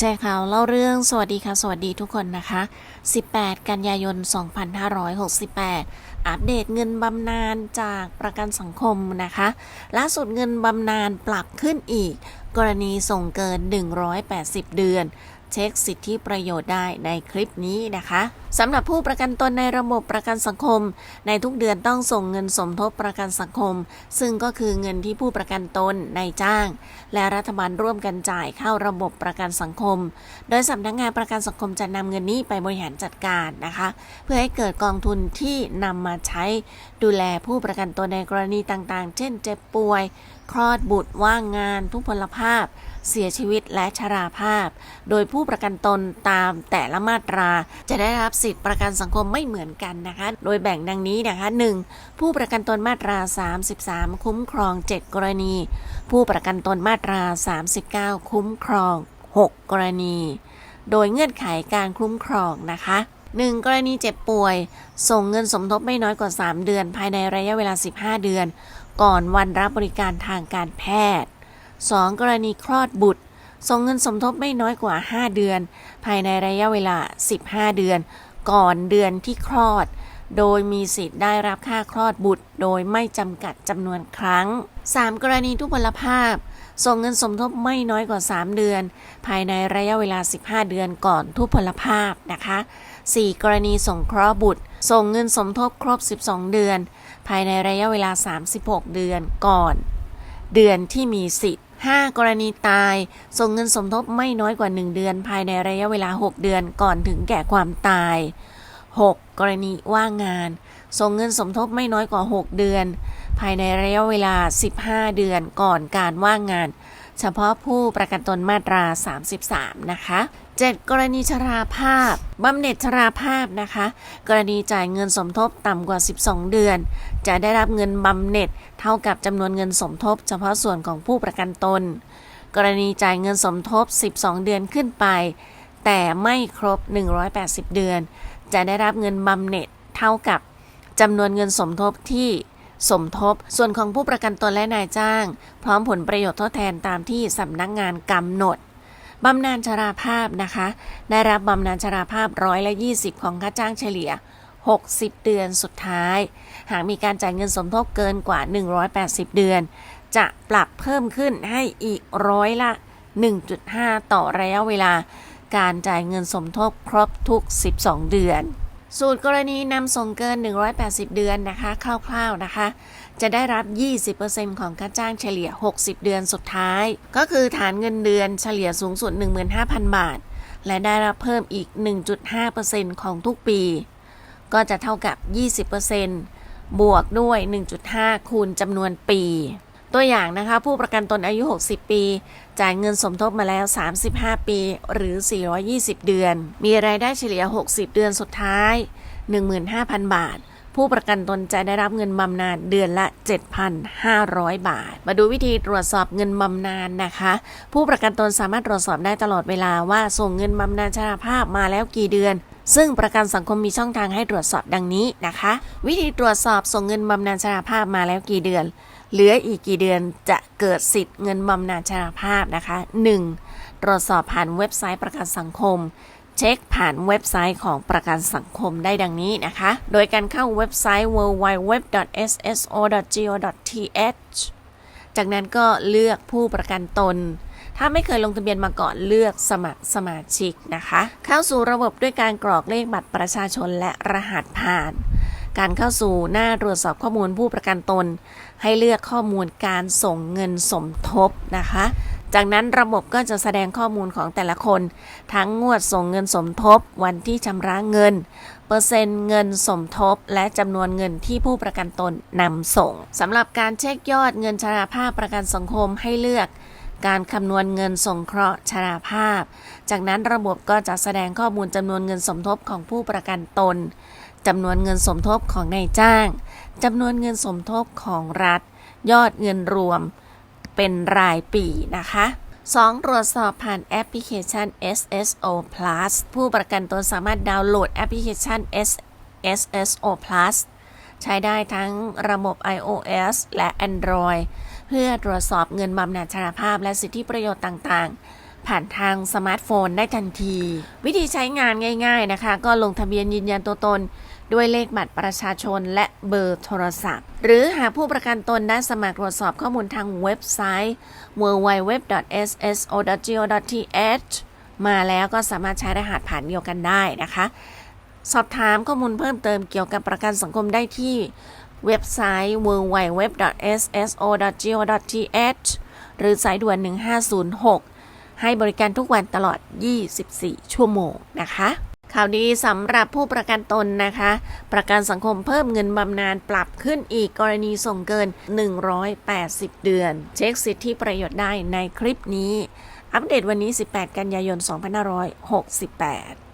แชร์ข่าวเล่าเรื่องสวัสดีค่ะ สวัสดีทุกคนนะคะ 18 กันยายน 2568 อัปเดตเงินบำนาญจากประกันสังคมนะคะ ล่าสุดเงินบำนาญปรับขึ้นอีก กรณีส่งเกิน 180 เดือน เช็คสิทธิประโยชน์ได้ในคลิปนี้นะคะสำหรับผู้ประกันตนในระบบประกันสังคม ในทุกเดือนต้องส่งเงินสมทบประกันสังคม ซึ่งก็คือเงินที่ผู้ประกันตนนายจ้าง และรัฐบาลร่วมกันจ่ายเข้าระบบประกันสังคม โดยสำนักงานประกันสังคมจะนำเงินนี้ไปบริหารจัดการนะคะ เพื่อให้เกิดกองทุนที่นำมาใช้ดูแลผู้ประกันตนในกรณีต่างๆ เช่น เจ็บป่วย คลอดบุตรว่างงาน ทุพพลภาพ เสียชีวิตและชราภาพ โดยผู้ผู้ประกันตนตามแต่ละมาตรา จะได้รับสิทธิประกันสังคมไม่เหมือนกันนะคะ โดยแบ่งดังนี้นะคะ 1. ผู้ประกันตนมาตรา 33 คุ้มครอง 7 กรณี ผู้ประกันตนมาตรา 39 คุ้มครอง 6 กรณี โดยเงื่อนไขการคุ้มครองนะคะ 1. กรณีเจ็บป่วย ส่งเงินสมทบไม่น้อยกว่า 3 เดือน ภายในระยะเวลา 15 เดือน ก่อนวันรับบริการทางการแพทย์ 2. กรณีคลอดบุตร ส่งเงินสมทบไม่น้อยกว่า 5 เดือน ภายในระยะเวลา 15 เดือน ก่อนเดือนที่คลอด โดยมีสิทธิ์ได้รับค่าคลอดบุตร โดยไม่จำกัดจำนวนครั้ง 3. กรณีทุพพลภาพ ส่งเงินสมทบไม่น้อยกว่า 3 เดือน ภายในระยะเวลา 15 เดือนก่อนทุพพลภาพนะคะ 4. กรณีส่งเคราะห์บุตร ส่งเงินสมทบครบ 12 เดือน ภายในระยะเวลา 36 เดือนก่อน เดือนที่มีสิทธิ 5. กรณีตาย ส่งเงินสมทบไม่น้อยกว่า 1 เดือน ภายในระยะเวลา 6 เดือนก่อนถึงแก่ความตาย 6. กรณีว่างงาน ส่งเงินสมทบไม่น้อยกว่า 6 เดือน ภายในระยะเวลา 15 เดือนก่อนการว่างงาน เฉพาะผู้ประกันตนมาตรา 33 นะคะ 7. กรณีชราภาพบำเหน็จชราภาพนะคะ กรณีจ่ายเงินสมทบต่ำกว่า 12 เดือน จะได้รับเงินบำเหน็จเท่ากับจำนวนเงินสมทบ เฉพาะส่วนของผู้ประกันตน กรณีจ่ายเงินสมทบ 12 เดือนขึ้นไป แต่ไม่ครบ 180 เดือน จะได้รับเงินบำเหน็จเท่ากับจำนวนเงินสมทบที่สมทบ ส่วนของผู้ประกันตนและนายจ้าง พร้อมผลประโยชน์ทดแทนตามที่สำนักงานกำหนดบำนาญชราภาพนะคะ ได้รับบำนาญชราภาพร้อยละ 20 ของค่าจ้างเฉลี่ย 60 เดือนสุดท้าย หากมีการจ่ายเงินสมทบเกินกว่า 180 เดือน จะปรับเพิ่มขึ้นให้อีกร้อยละ 1.5 ต่อระยะเวลา การจ่ายเงินสมทบครบทุก 12 เดือนสูตรกรณีนำส่งเกิน 180 เดือนนะคะคร่าวๆนะคะ จะได้รับ 20%ของค่าจ้างเฉลี่ย 60 เดือนสุดท้าย ก็คือฐานเงินเดือนเฉลี่ยสูงสุด 15,000 บาท และได้รับเพิ่มอีก 1.5%ของทุกปี ก็จะเท่ากับ 20%บวกด้วย 1.5 คูณจำนวนปี ตัวอย่างนะคะ ผู้ประกันตนอายุ 60 ปี จ่ายเงินสมทบมาแล้ว 35 ปี หรือ 420 เดือน มีรายได้เฉลี่ย 60 เดือนสุดท้าย 15,000 บาท ผู้ประกันตนจะได้รับเงินบำนาญเดือนละ 7,500 บาท มาดูวิธีตรวจสอบเงินบำนาญนะคะ ผู้ประกันตนสามารถตรวจสอบได้ตลอดเวลาว่าส่งเงินบำนาญชราภาพมาแล้วกี่เดือน ซึ่งประกันสังคมมีช่องทางให้ตรวจสอบดังนี้นะคะ วิธีตรวจสอบส่งเงินบำนาญชราภาพมาแล้วกี่เดือน เหลืออีกกี่เดือนจะเกิดสิทธิ์เงินบำนาญชราภาพนะคะ 1. ตรวจสอบผ่านเว็บไซต์ประกันสังคม เช็คผ่านเว็บไซต์ของประกันสังคมได้ดังนี้นะคะ โดยการเข้าเว็บไซต์ www.sso.go.th จากนั้นก็เลือกผู้ประกันตน ถ้าไม่เคยลงทะเบียนมาก่อนเลือกสมัครสมาชิกนะคะ เข้าสู่ระบบด้วยการกรอกเลขบัตรประชาชนและรหัสผ่าน การเข้าสู่หน้าตรวจสอบข้อมูลผู้ประกันตน ให้เลือกข้อมูลการส่งเงินสมทบนะคะ จากนั้นระบบก็จะแสดงข้อมูลของแต่ละคน ทั้งงวดส่งเงินสมทบ วันที่ชำระเงินเปอร์เซ็นต์เงินสมทบ และจำนวนเงินที่ผู้ประกันตนนำส่งสำหรับการเช็คยอดเงินชราภาพประกันสังคมให้เลือก การคำนวณเงินสงเคราะห์ชราภาพ จากนั้นระบบก็จะแสดงข้อมูลจำนวนเงินสมทบของผู้ประกันตนจำนวนเงินสมทบของนายจ้างจำนวนเงินสมทบของรัฐ ยอดเงินรวมเป็นรายปีนะคะ 2. ตรวจสอบผ่านแอปพลิเคชัน SSO Plus ผู้ประกันตนสามารถดาวน์โหลดแอปพลิเคชัน SSO Plus ใช้ได้ทั้งระบบ iOS และ Android เพื่อตรวจสอบเงินบำนาญชราภาพและสิทธิประโยชน์ต่างๆ ผ่านทางสมาร์ทโฟนได้ทันที วิธีใช้งานง่าย ๆนะคะ ก็ลงทะเบียนยืนยันตัวตน ด้วยเลขบัตรประชาชนและเบอร์โทรศัพท์ หรือหากผู้ประกันตนได้สมัครตรวจสอบข้อมูลทางเว็บไซต์ www.sso.go.th มาแล้วก็สามารถใช้รหัสผ่านเดียวกันได้นะคะ สอบถามข้อมูลเพิ่มเติมเกี่ยวกับประกันสังคมได้ที่เว็บไซต์ www.sso.go.th หรือสายด่วน 1506 ให้บริการทุกวันตลอด 24 ชั่วโมงนะคะ ข่าวดีสำหรับผู้ประกันตนนะคะ ประกันสังคมเพิ่มเงินบำนาญปรับขึ้นอีกกรณีส่งเกิน 180 เดือน เช็คสิทธิประโยชน์ได้ในคลิปนี้ อัปเดตวันนี้ 18 กันยายน 2568